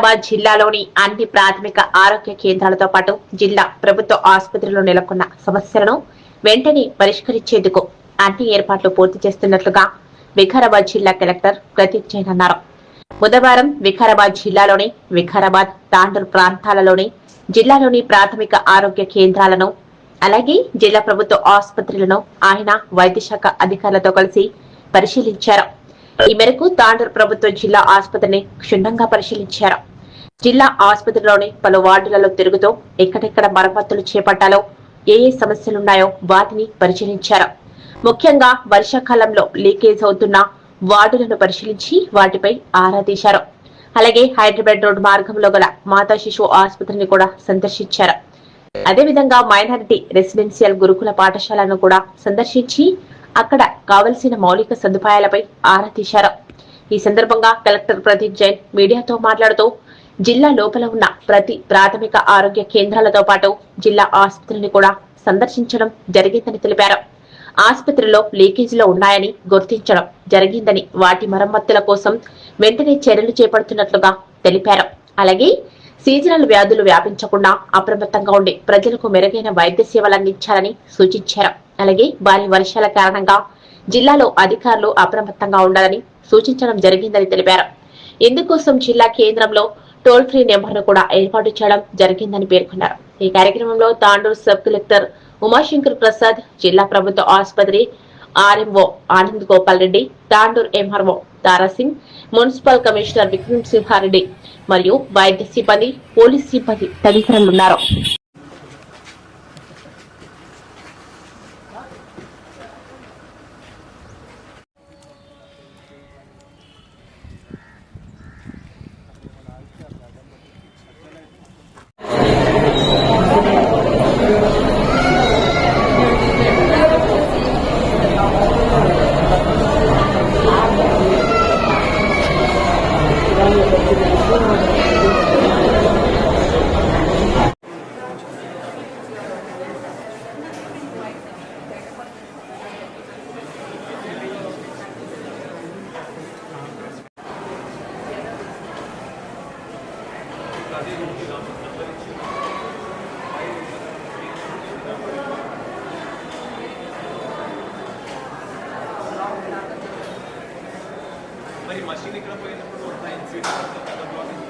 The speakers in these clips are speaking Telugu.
ఆదిలాబాద్ జిల్లాలోని అన్ని ప్రాథమిక ఆరోగ్య కేంద్రాలతో పాటు జిల్లా ప్రభుత్వ ఆసుపత్రిలో నెలకొన్న సమస్యలను వెంటనే పరిష్కరించేందుకు అన్ని ఏర్పాట్లు పూర్తి చేస్తున్నట్లుగా వికారాబాద్ జిల్లా కలెక్టర్ ప్రదీప్ జైన్ అన్నారు. బుధవారం వికారాబాద్ జిల్లాలోని వికారాబాద్ తాండూర్ ప్రాంతాలలోని జిల్లాలోని ప్రాథమిక ఆరోగ్య కేంద్రాలను అలాగే జిల్లా ప్రభుత్వ ఆసుపత్రులను ఆయన వైద్య శాఖ అధికారులతో కలిసి పరిశీలించారు. ఈ మేరకు తాండూరు ప్రభుత్వ జిల్లా ఆసుపత్రిని క్షుణ్ణంగా పరిశీలించారు. జిల్లా ఆసుపత్రిలోని పలు వార్డులలో తిరుగుతూ ఎక్కడెక్కడ మరమ్మతులు చేపట్టాలో ఏ ఏ సమస్యలున్నాయో వాటిని పరిశీలించారు. ముఖ్యంగా వర్షాకాలంలో లీకేజ్ అవుతున్న వార్డులను పరిశీలించి వాటిపై ఆరా తీశారు. అలాగే హైదరాబాద్ రోడ్ మార్గంలో గల మాతా శిశు ఆసుపత్రిని కూడా సందర్శించారు. అదేవిధంగా మైనారిటీ రెసిడెన్షియల్ గురుకుల పాఠశాలను కూడా సందర్శించి అక్కడ కావలసిన మౌలిక సదుపాయాలపై ఆరా తీశారు. ఈ సందర్భంగా కలెక్టర్ ప్రదీప్ జైన్ మీడియాతో మాట్లాడుతూ జిల్లా లోపల ఉన్న ప్రతి ప్రాథమిక ఆరోగ్య కేంద్రాలతో పాటు జిల్లా ఆసుపత్రిని కూడా సందర్శించడం జరిగిందని తెలిపారు. ఆసుపత్రిలో లీకేజీలు ఉన్నాయని గుర్తించడం జరిగిందని వాటి మరమ్మతుల కోసం వెంటనే చర్యలు చేపడుతున్నట్లుగా తెలిపారు. అలాగే సీజనల్ వ్యాధులు వ్యాపించకుండా అప్రమత్తంగా ఉండి ప్రజలకు మెరుగైన వైద్య సేవలు అందించాలని సూచించారు. అలాగే భారీ వర్షాల కారణంగా జిల్లాలో అధికారులు అప్రమత్తంగా ఉండాలని సూచించడం జరిగిందని తెలిపారు. ఇందుకోసం జిల్లా కేంద్రంలో టోల్ ఫ్రీ నెంబర్ను కూడా ఏర్పాటు చేయడం జరిగిందని పేర్కొన్నారు. ఈ కార్యక్రమంలో తాండూరు సబ్ కలెక్టర్ ఉమాశంకర్ ప్రసాద్ జిల్లా ప్రభుత్వ ఆసుపత్రి RMO Anand Gopal Reddy Tandur MRO Tarasingh municipal commissioner Vikram Simhareddy మరియు వైద్య సిబ్బంది పోలీస్ సిబ్బంది తదితరులున్నారు machine că nu poate să producă în ținut,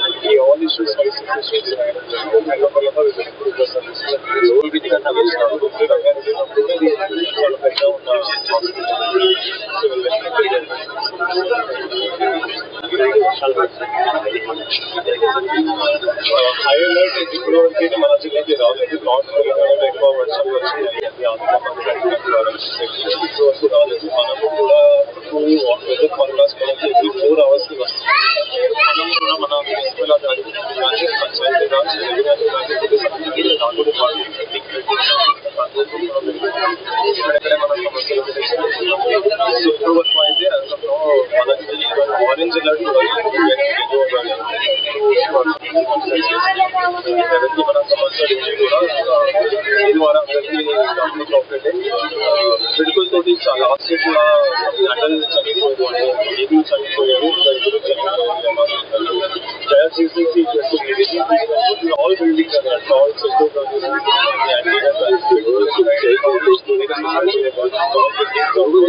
civil repair issues. Small, all issues, issues, high alert ఇప్పుడు వరకు మన జిల్లాకి రాలేదు నార్త్ తెలంగాణలో ఎక్కువ వర్షం వచ్చింది అది ఇప్పుడు గవర్నమెంట్ ఆపరేట్ మెడికల్ తోటి చాలా లాస్ట్ కూడా అటల్ చనిపోయారు ఏది చనిపోయారు రైతులు చనిపోయారు దయచేసి ఆల్ బిల్డింగ్స్ అన్నట్టు ఆల్ సో